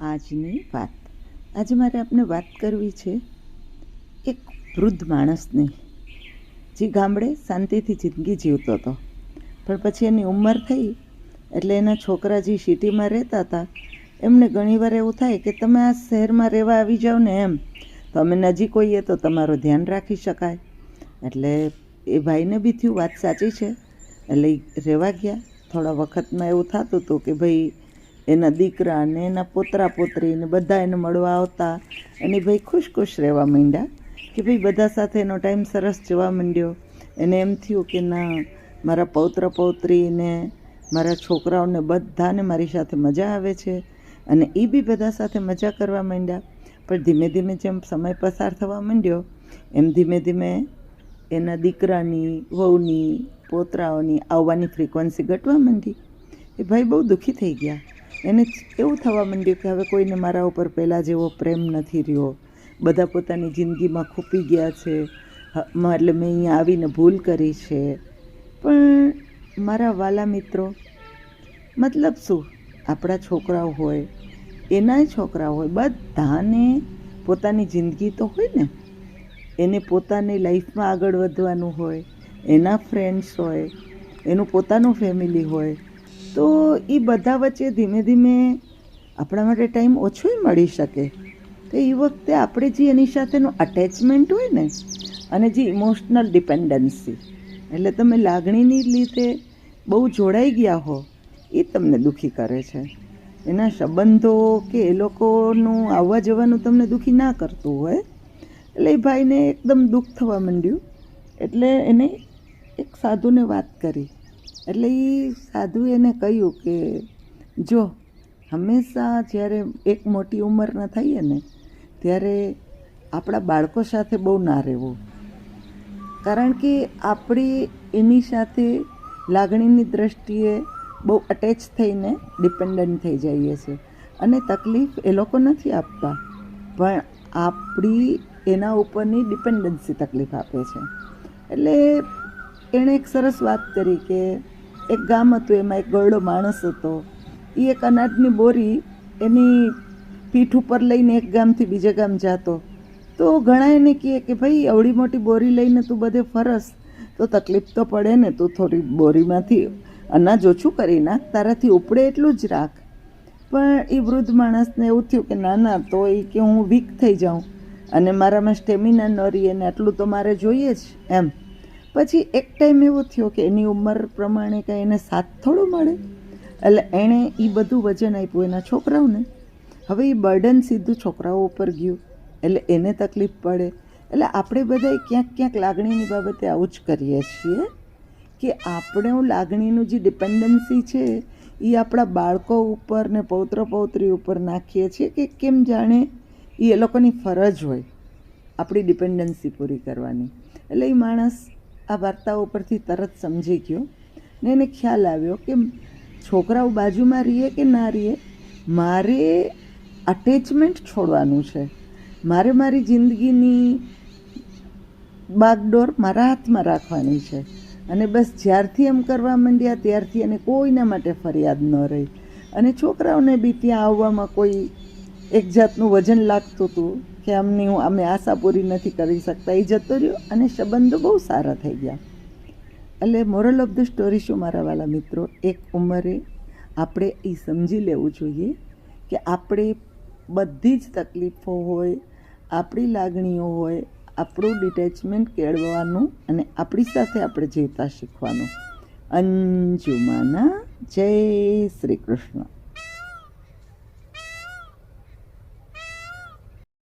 આજની વાત. આજે મારે આપને વાત કરવી છે એક વૃદ્ધ માણસની, જે ગામડે શાંતિથી જિંદગી જીવતો હતો. પણ પછી એની ઉંમર થઈ એટલે એના છોકરા જે સિટીમાં રહેતા હતા, એમને ઘણીવાર એવું થાય કે તમે આ શહેરમાં રહેવા આવી જાઓ ને એમ, તો અમે નજીક હોઈએ તો તમારું ધ્યાન રાખી શકાય. એટલે એ ભાઈને બી થયું વાત સાચી છે. એટલે રહેવા ગયા. થોડા વખતમાં એવું થતું હતું કે ભાઈ એના દીકરા ને એના પોતરા પોતરીને બધા એને મળવા આવતા. અને ભાઈ ખુશ ખુશ રહેવા માંડ્યા કે ભાઈ બધા સાથે એનો ટાઈમ સરસ જવા માંડ્યો. એને એમ થયું કે ના, મારા પૌત્ર પૌત્રીને મારા છોકરાઓને બધાને મારી સાથે મજા આવે છે અને એ બી બધા સાથે મજા કરવા માંડ્યા. પણ ધીમે ધીમે જેમ સમય પસાર થવા માંડ્યો, એમ ધીમે ધીમે એના દીકરાની, વહુની, પોતરાઓની આવવાની ફ્રીક્વન્સી ઘટવા માંડી. એ ભાઈ બહુ દુઃખી થઈ ગયા. એને એવું થવા માંડ્યું કે હવે કોઈને મારા ઉપર પહેલાં જેવો પ્રેમ નથી રહ્યો. બધા પોતાની જિંદગીમાં ખૂપી ગયા છે. એટલે મેં અહીંયા આવીને ભૂલ કરી છે. પણ મારા વાલા મિત્રો, મતલબ શું? આપણા છોકરાઓ હોય, એનાય છોકરા હોય, બધાને પોતાની જિંદગી તો હોય ને. એને પોતાની લાઈફમાં આગળ વધવાનું હોય, એના ફ્રેન્ડ્સ હોય, એનું પોતાનું ફેમિલી હોય તો એ બધા વચ્ચે ધીમે ધીમે આપણા માટે ટાઈમ ઓછોય મળી શકે. તો એ વખતે આપણે જે એની સાથેનું અટેચમેન્ટ હોય ને, અને જે ઇમોશનલ ડિપેન્ડન્સી એટલે તમે લાગણીની લીધે બહુ જોડાઈ ગયા હો એ તમને દુઃખી કરે છે. એના સંબંધો કે એ લોકોનું આવવા જવાનું તમને દુઃખી ના કરતું હોય, એટલે એ ભાઈને એકદમ દુઃખ થવા માંડ્યું. એટલે એને એક સાધુને વાત કરી. એટલે એ સાધુએ એને કહ્યું કે, જો, હંમેશા જ્યારે એક મોટી ઉંમરના થઈએ ને, ત્યારે આપણા બાળકો સાથે બહુ ના રહેવું. કારણ કે આપણે એની સાથે લાગણીની દ્રષ્ટિએ બહુ અટેચ થઈને ડિપેન્ડન્ટ થઈ જઈએ છીએ. અને તકલીફ એ લોકો નથી આપતા, પણ આપણી એના ઉપરની ડિપેન્ડન્સી તકલીફ આપે છે. એટલે એણે એક સરસ વાત કરી કે એક ગામ હતું, એમાં એક ગરડો માણસ હતો. એ એક અનાજની બોરી એની પીઠ ઉપર લઈને એક ગામથી બીજે ગામ જતો. તો ઘણા એને કહે કે, ભાઈ, અવળી મોટી બોરી લઈને તું બધે ફરસ. તો તકલીફ તો પડે ને, તું થોડી બોરીમાંથી અનાજ ઓછું કરી નાખ, તારાથી ઉપડે એટલું જ રાખ. પણ એ વૃદ્ધ માણસને એવું થયું કે, ના ના, તો એ કે હું વીક થઈ જાઉં. અને મારામાં સ્ટેમિના ન રહીએ ને આટલું તો મારે જોઈએ જ. એમ. પછી એક ટાઈમ એવો થયો કે એની ઉંમર પ્રમાણે કાંઈ એને સાથ થોડો મળે. એટલે એણે એ બધું વજન આપ્યું એના છોકરાઓને. હવે એ બર્ડન સીધું છોકરાઓ ઉપર ગયું. એટલે એને તકલીફ પડે. એટલે આપણે બધા ક્યાંક ક્યાંક લાગણીની બાબતે આવું જ કરીએ છીએ કે આપણે લાગણીનું જે ડિપેન્ડન્સી છે એ આપણા બાળકો ઉપર ને પૌત્ર પૌત્રી ઉપર નાખીએ છીએ કે કેમ જાણે એ લોકોની ફરજ હોય આપણી ડિપેન્ડન્સી પૂરી કરવાની. એટલે એ માણસ આ વાર્તાઓ પરથી તરત સમજી ગયો ને એને ખ્યાલ આવ્યો કે છોકરાઓ બાજુમાં રહીએ કે ના રહીએ, મારે અટેચમેન્ટ છોડવાનું છે. મારે મારી જિંદગીની બાગડોર મારા હાથમાં રાખવાની છે. અને બસ જ્યારથી એમ કરવા માંડ્યા ત્યારથી એને કોઈના માટે ફરિયાદ ન રહી. અને છોકરાઓને બી ત્યાં આવવામાં કોઈ એક જાતનું વજન લાગતું હતું. કે આમની હું અમે આશા પૂરી નથી કરી શકતા. એ જતો રહ્યો અને સંબંધો બહુ સારા થઈ ગયા. એટલે મોરલ ઓફ ધ સ્ટોરી શું મારા વાલા મિત્રો? એક ઉંમરે આપણે એ સમજી લેવું જોઈએ કે આપણે બધી જ તકલીફો હોય, આપણી લાગણીઓ હોય, આપણું ડિટેચમેન્ટ કેળવવાનું અને આપણી સાથે આપણે જીવતા શીખવાનું. અંજુમાના જય શ્રી કૃષ્ણ.